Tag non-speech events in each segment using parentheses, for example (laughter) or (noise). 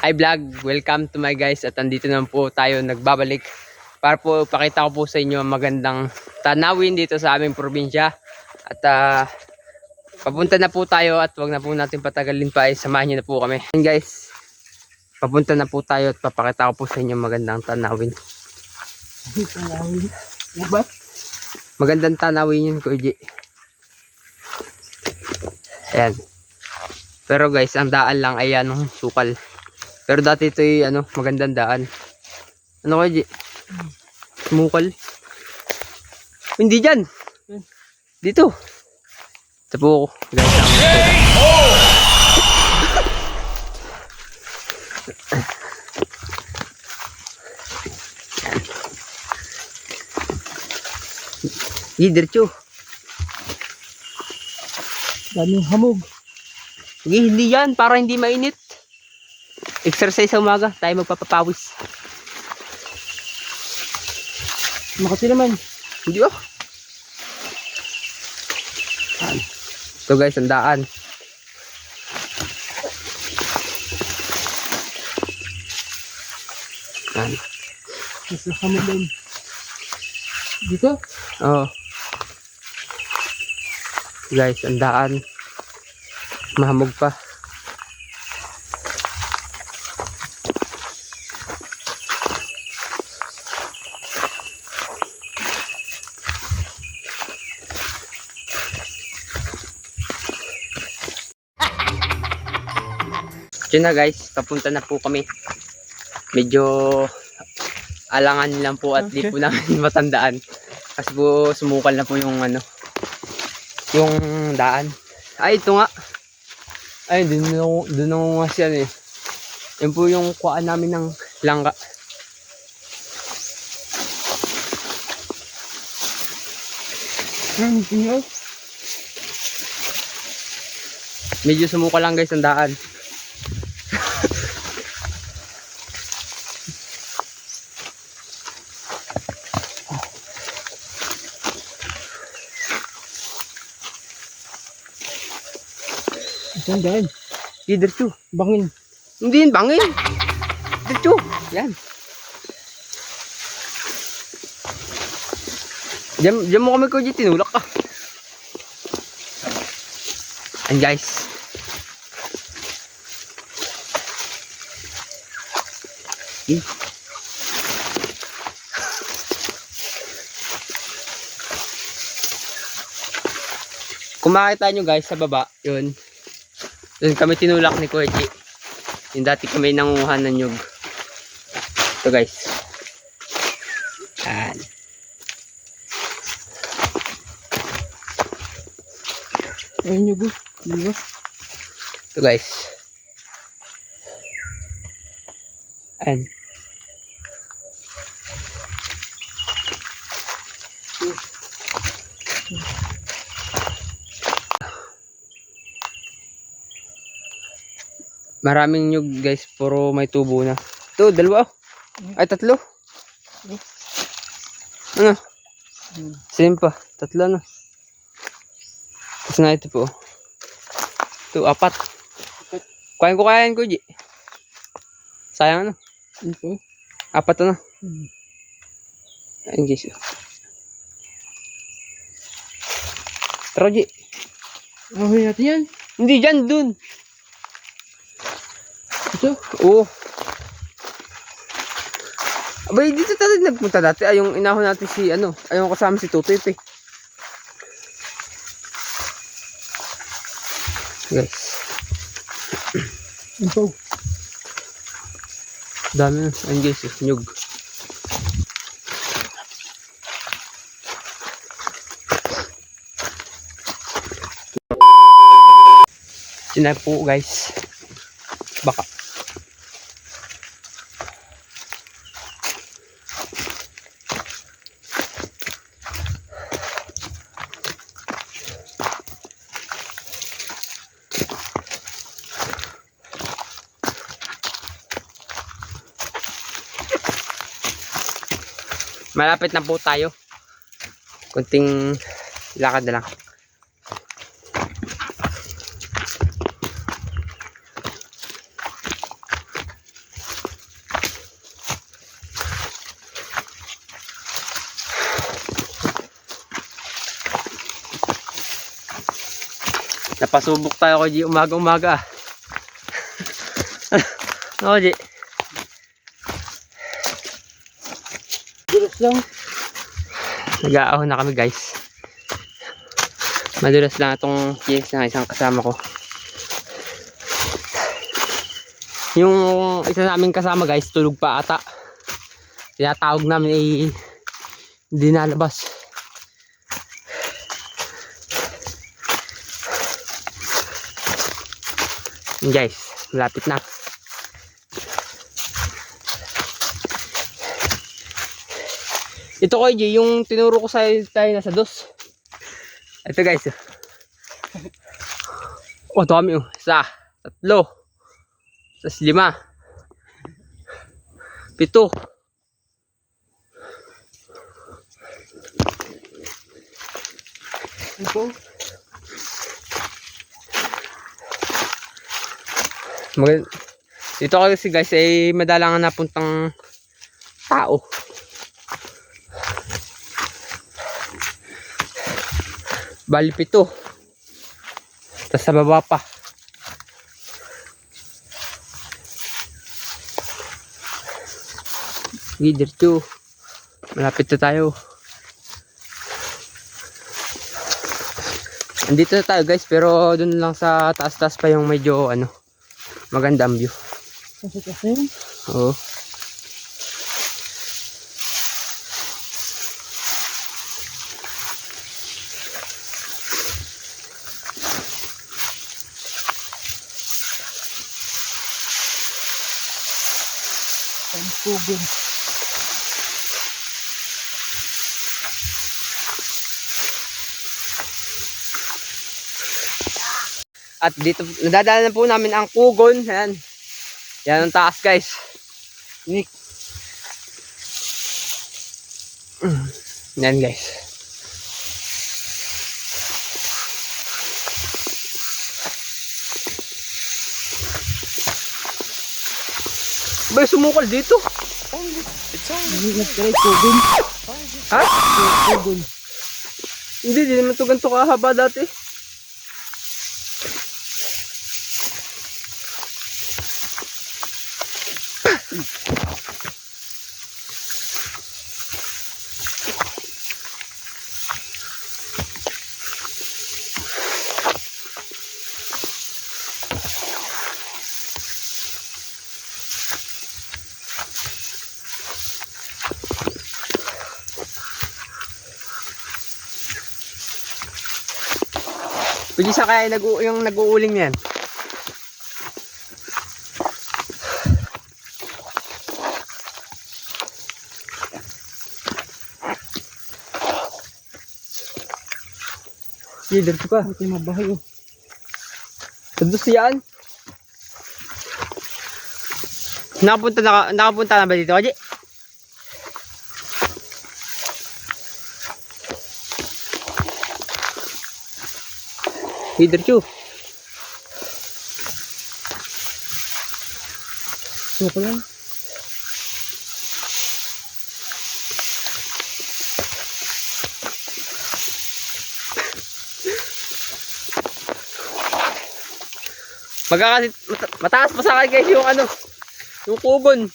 Hi vlog, welcome to my guys at andito naman po tayo nagbabalik para po pakita ko po sa inyo ang magandang tanawin dito sa aming probinsya at ah, papunta na po tayo at wag na po natin patagalin pa ay samahan niyo na po kami. Ayun guys, papunta na po tayo at papakita ko po sa inyo ang magandang tanawin. Tanawin. Diba? Magandang tanawin yun G. Ayan. Pero guys, ang daan lang ay ano, sukal. Pero dati ito ay ano, magandang daan. Ano Kuya G? Sumukal. Hindi dyan. Dito. Ito po guys. Diretso. Daming hamog. Sige, hindi yan. Para hindi mainit. Exercise sa umaga. Tayo magpapapawis. Makati naman. Hindi oh. Yan. Ito guys, ang daan. Yan. Nasa din. Dito? Oh. Guys, ang daan. Mahamog pa. Yun na guys, papunta na po kami. Medyo alangan lang po at di po namin (laughs) matandaan. Kasi po sumukal na po yung ano, yung daan. Ay, ito nga. Ay, dun dun nga siya eh. Yan po yung kuhaan namin ng langka. Medyo sumukal lang guys ang daan. Saan daan? Di, diretso. Bangin. Hindi yun, bangin. Diretso. Yan. Diyan, diyan mo kami ko dyan, tinulak ka. And guys. Eh. Kung makita nyo guys sa baba, yun. Doon kami tinulak ni G. Yung dati kami nangunguhan ng nyug. Ito guys. Yan. Ayun nyo, bro. Diba? Ito guys. Ayan. Maraming nyug guys, puro may tubo na. Ito, dalawa. oh. Ay, tatlo. Ano? Same pa. Tatlo na. Tapos na ito po. Ito, apat. Kuhain ko kaya yan, Kuji. Sayang ano. Apat na. Hmm. Ayun guys. Tara, Ji. Ahoy natin yan. Hindi dyan, dun. Ito. Oo. Abay, dito tayo nagpunta dati. Ay, yung inahon natin si, ano, ay, yung kasama si Tutoy, pe. Guys, Ito. dami na. Ayun guys, eh, nyug. Sinay po guys. Baka. Malapit na po tayo. Kunting lakad na lang. Napasubok tayo kay G umaga-umaga. (laughs) ano G? Lang. Nag-aahon na kami, guys. Madulas lang itong kinis ng isang kasama ko. Yung isa naming kasama, guys, tulog pa ata. Tinatawag namin ay hindi nalabas. Guys, malapit na. Ito ko, G, yung tinuro ko sa tayo nasa dos. Ito guys. Oh, dami oh. Isa, tatlo, tas lima, pito. Ito. Mag dito kasi guys ay madalangan na puntang tao. Bali pito. Tapos sa baba pa. Sige, diretso. Malapit na tayo. Andito na tayo guys, pero dun lang sa taas-taas pa yung medyo ano, maganda ang view. Kasi kasi. Oo. Pugod. At dito, nadadaanan po namin ang Kugon. Ayan. Yan ang taas guys. Nick. Yan guys. Ba, sumukal dito? Hindi na try pugod. Ha? Pugod. Hindi, di naman to ganito kahaba dati. Pwede sa kaya nag yung nag-uuling yan. Sige, dito ka. Ito yung mabahay oh. Tadus yan. Nakapunta na, ka- nakapunta na ba dito, Kaji? Leader Chu. Suko lang. Magkakasit, mata- mataas pa sa akin guys yung ano, yung kugon.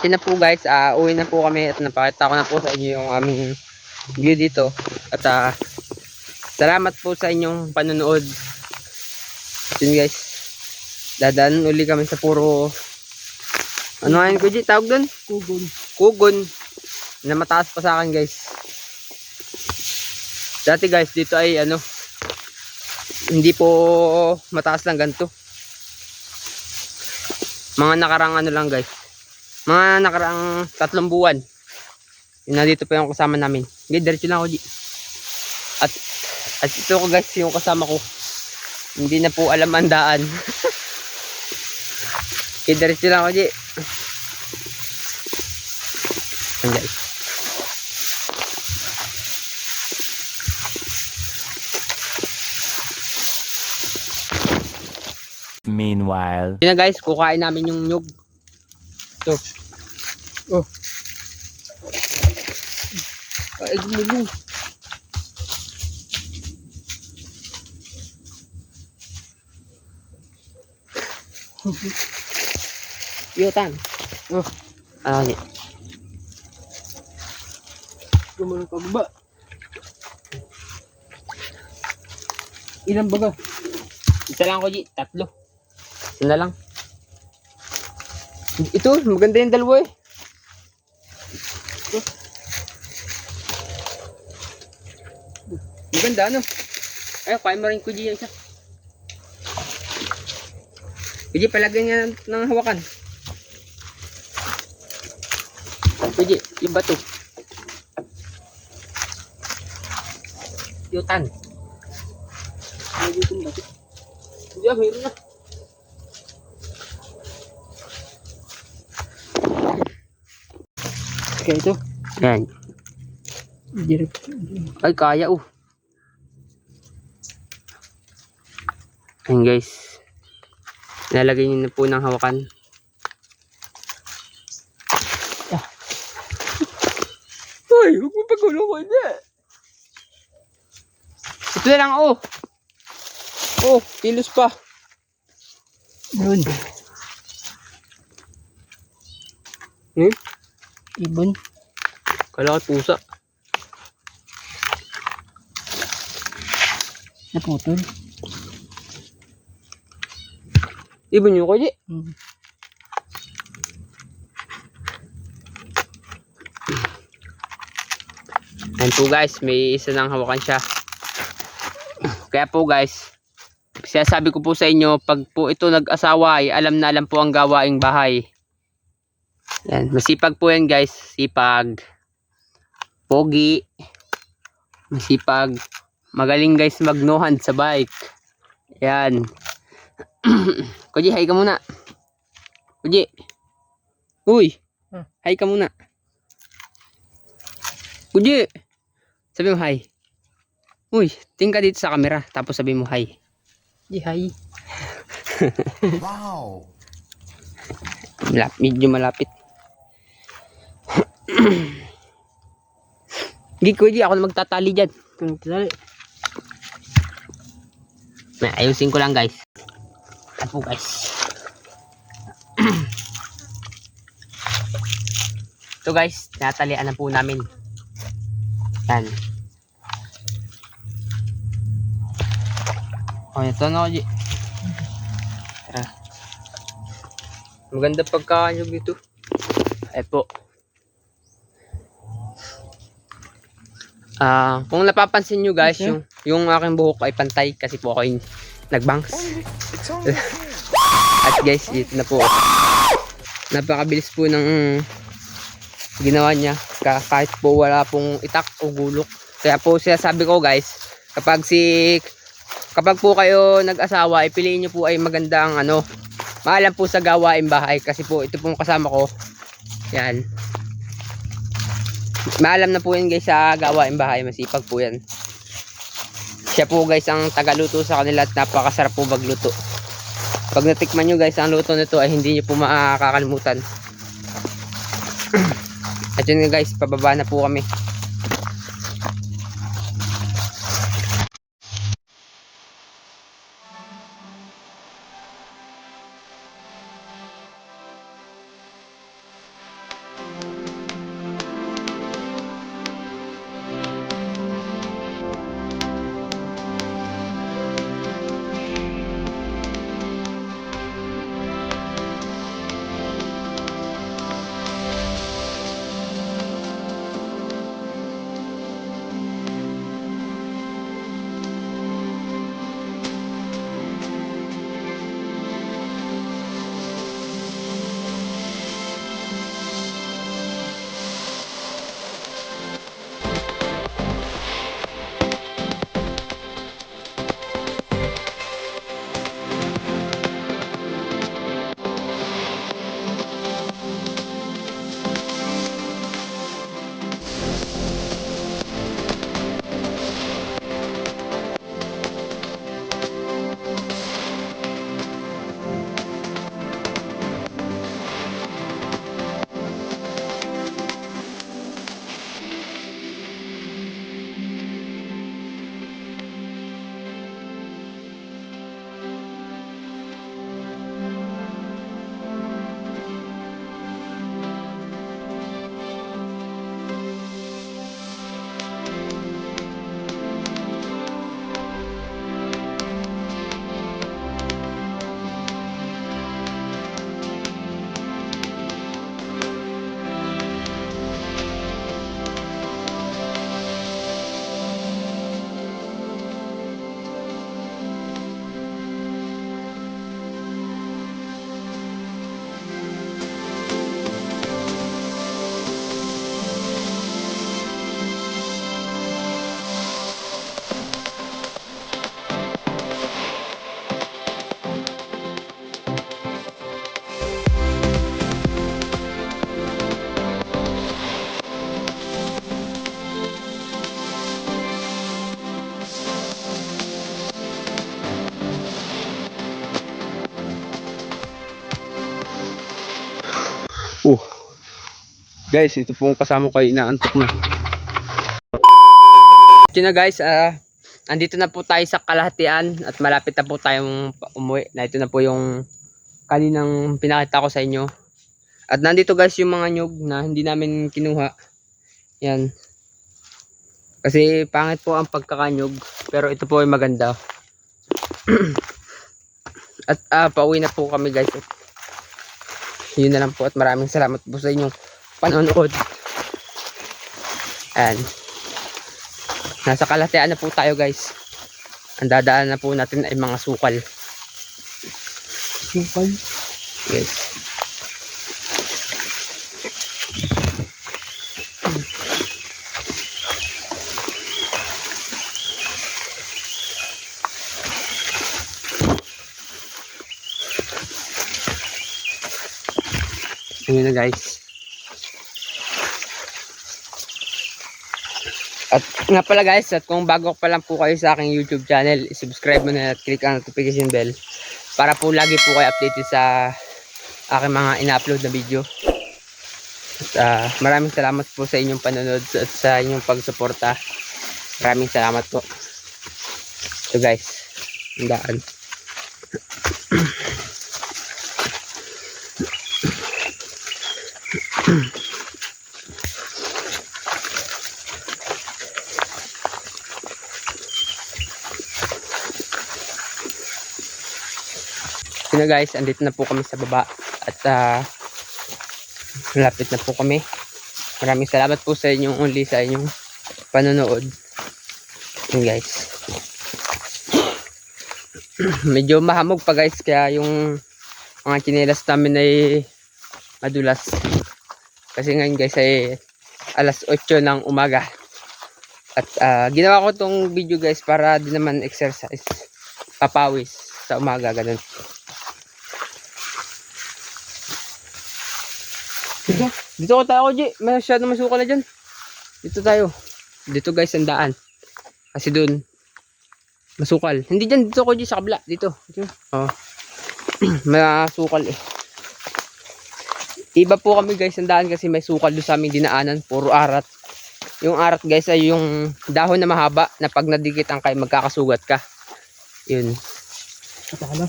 At yun na po guys, ah uwi na po kami at napakita ko na po sa inyo yung aming view dito. At ah, salamat po sa inyong panonood. At yun guys, dadaan uli kami sa puro ano nga yun Kuji, tawag doon? Kugon. Kugon na mataas pa sa akin guys. Dati guys, dito ay ano, hindi po mataas lang ganito. Mga nakarang ano lang guys. Mga nakarang tatlong buwan. Yung nandito pa yung kasama namin. Hindi, diretso lang ako. At, at ito ko guys, yung kasama ko. Hindi na po alam ang daan. (laughs) Okay, diretso lang ako G. Yan guys. Meanwhile. Yun na guys, kukain namin yung nyug. Ito. Oh. Ay, gumulong. Yutan. Oh. Ano ni? Gumanon ka ba? Ilan baga? Isa lang ako, G. Tatlo. Isa lang. Ito, maganda yung dalawa eh. Maganda, ano? Ay, kain mo rin G, yung isa. Kuji, palagay niya ng, hawakan. Kuji, yung bato. Yutan. May gutom ba? Hindi, ah, mayroon na. Kaya ito. Yan. Ay, kaya oh. Ayun guys. Nalagay niyo na po ng hawakan. Ah. Uy, huwag mo pagulo ko hindi. Ito na lang oh. Oh, kilos pa. Yun. Hmm? Ibon. Kala ko pusa. Naputol. Ibon ko, di. Hmm. Yan po guys, may isa nang hawakan siya. Kaya po guys, sinasabi ko po sa inyo, pag po ito nag-asawa ay alam na alam po ang gawaing bahay. Yan, masipag po yan guys, sipag. Pogi. Masipag. Magaling guys magnuhan sa bike. Yan. (clears throat) Kuji, hi ka muna. Kuji. Uy. Hmm. Hi ka muna. Kuji. Sabi mo hi. Uy, tingin ka dito sa camera. Tapos sabi mo hi. Di hay. Wow. Malap, medyo malapit. (clears throat) Hindi ko ako na magtatali dyan. May ayusin ko lang guys. Yan po guys. (clears throat) Ito guys, natalian na po namin. Yan. Oh, ito na Oji. Tara. Maganda pagkakanyog dito. Ay po. Ah, kung napapansin nyo guys, Okay. yung yung aking buhok ay pantay kasi po ako yung nagbangs. At guys, dito na po. Napakabilis po ng ginawa niya Ka- kahit po wala pong itak o gulok. Kaya po siya sabi ko guys, kapag si kapag po kayo nag-asawa, ipiliin niyo po ay magandang ano, maalam po sa gawain bahay kasi po ito pong kasama ko. Yan. Maalam na po yan guys sa gawain bahay, masipag po yan. Siya po guys ang tagaluto sa kanila at napakasarap po magluto. Pag natikman nyo guys ang luto nito ay hindi nyo po makakalimutan. (clears throat) At yun guys, pababa na po kami. Guys, ito po ang kasama ko inaantok na. Yun na guys, ah, andito na po tayo sa kalahatian at malapit na po tayong umuwi. Na ito na po yung kaninang pinakita ko sa inyo. At nandito guys yung mga nyug na hindi namin kinuha. Yan. Kasi pangit po ang pagkakanyog. Pero ito po ay maganda. (clears throat) at ah, pauwi na po kami guys. Yun na lang po at maraming salamat po sa inyong panonood. Ayan. Nasa kalatean na po tayo guys. Ang dadaan na po natin ay mga sukal. Sukal. Yes. Ayun na guys. At nga pala guys, at kung bago pa lang po kayo sa aking YouTube channel, subscribe mo na at click ang notification bell para po lagi po kayo updated sa aking mga ina-upload na video. At ah, maraming salamat po sa inyong panonood at sa inyong pagsuporta. Maraming salamat po. So guys, ang. Yun na guys, andito na po kami sa baba at ah, malapit na po kami. Maraming salamat po sa inyong only sa inyong panonood. Yun guys. (clears throat) Medyo mahamog pa guys kaya yung mga chinelas namin ay madulas. Kasi ngayon guys ay alas 8 ng umaga. At ah, ginawa ko tong video guys para din naman exercise. Papawis sa umaga ganun. Dito, dito ko tayo, Ji. Masyado masuka na dyan. Dito tayo. Dito guys, ang daan. Kasi doon, masukal. Hindi dyan, dito ko, Ji, sa kabla. Dito. Dito. Oh. (clears throat) masukal eh. Iba po kami guys, ang daan kasi may sukal doon sa aming dinaanan. Puro arat. Yung arat guys ay yung dahon na mahaba na pag nadikit ang kay magkakasugat ka. Yun. Patala.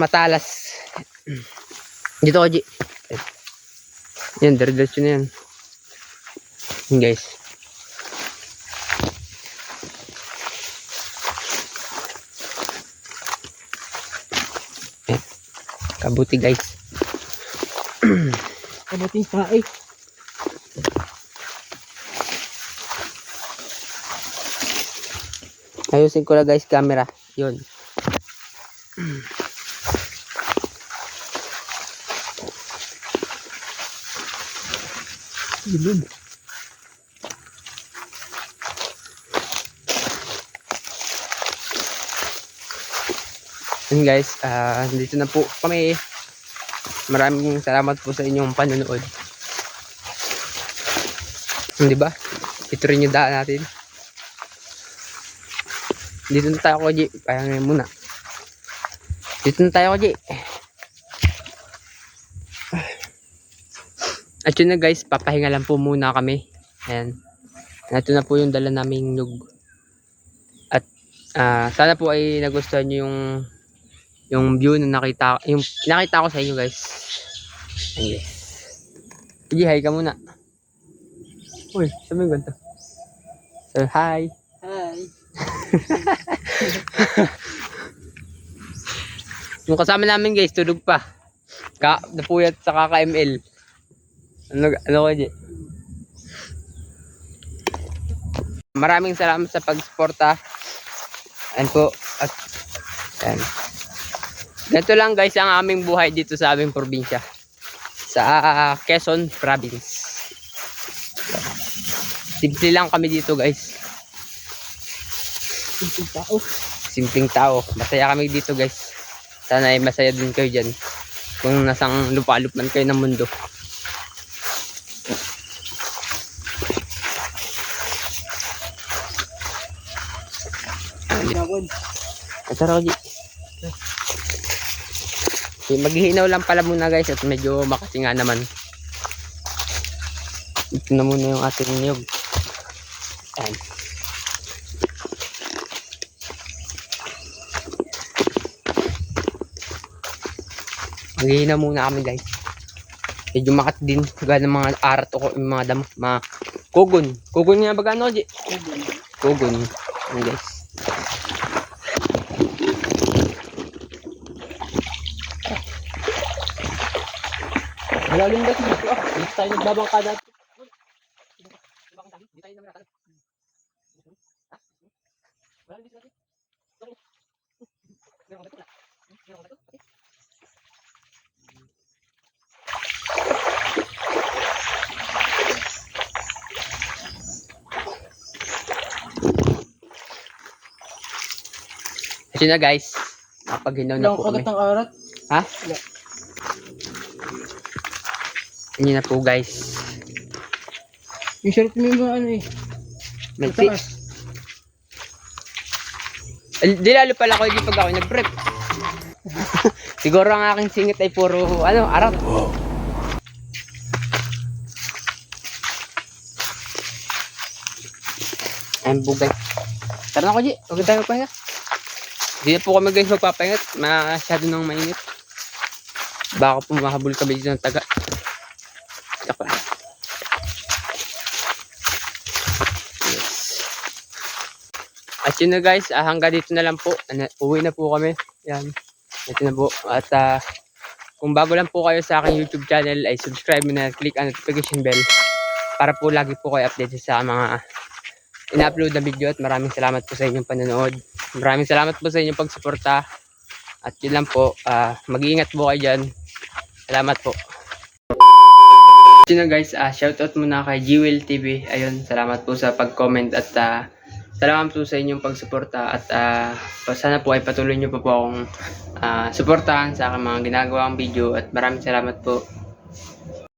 Matalas. (clears throat) (clears throat) Dito ko, Ji. Yan, dire-diretso na yan. Yan guys. Yan. Kabuti guys. (clears throat) Kabuting tae. Ayusin ko na guys camera. Yun. (clears throat) Ilog. Yun guys, ah dito na po kami. Maraming salamat po sa inyong panonood. Hindi ba? Ito rin yung daan natin. Dito na tayo, Koji. Kaya ngayon muna. Dito na tayo, Koji. At yun na guys, papahinga lang po muna kami. Ayan. Ito na po yung dala naming nyug. At ah, sana po ay nagustuhan nyo yung yung view na nakita yung nakita ko sa inyo guys. Ayan guys. Sige, hi ka muna. Uy, sabi mo ganito. So, hi. Hi. (laughs) Yung kasama namin guys, tulog pa. Ka, napuyat sa kaka-ML. Ano, ano ko di? Maraming salamat sa pag-suporta. Ayan po. At, ayan. Ganito lang guys ang aming buhay dito sa aming probinsya. Sa ah, Quezon Province. Simple lang kami dito guys. Kabuting tao. simpleng tao. Masaya kami dito guys. Sana ay masaya din kayo dyan. Kung nasang lupalup man kayo ng mundo. Ito raw, G. Okay, maghihinaw lang pala muna guys at medyo makasinga naman. Ito na muna yung ating niyog. Ayan. Maghihina muna kami guys. Medyo makat din. Ng mga arat o mga damo. Mga kugon. Kugon nga ba gano, Ji? Kugon. Ayan guys. Malalim na dito. Ah, dito tayo nagbabangka dati. Dito tayo nagbabangka. Malalim dito dati. Meron ka ba ito? Meron ka ba ito? Kasi na guys, nakapaginaw na Ilang po kami. kagat ng arat. Ha? Yun na po guys. Yung shirt mo yung ano eh. Eh, Di lalo pala ko hindi pag ako nag-prep. (laughs) Siguro ang aking singit ay puro ano, arat. Ayun po guys. Tara na ko, Ji. Huwag tayo magpahinga. Hindi na po kami guys magpapahinga. Masyado nang mainit. Baka po mahabol kami dito ng taga. Joke lang. Yes. At yun na guys, ah, hanggang dito na lang po. Ano, uwi na po kami. Yan. Ito na po. At ah, kung bago lang po kayo sa aking YouTube channel ay subscribe na click ang notification bell para po lagi po kayo updated sa mga ina-upload na video at maraming salamat po sa inyong panonood. Maraming salamat po sa inyong pagsuporta. At yun lang po, ah, mag-iingat po kayo dyan. Salamat po. Yun na guys, ah, shoutout muna kay Jewel TV. Ayun, salamat po sa pag-comment at ah, salamat po sa inyong pagsuporta at ah, sana po ay patuloy nyo pa po akong ah, suportahan sa aking mga ginagawang video at maraming salamat po.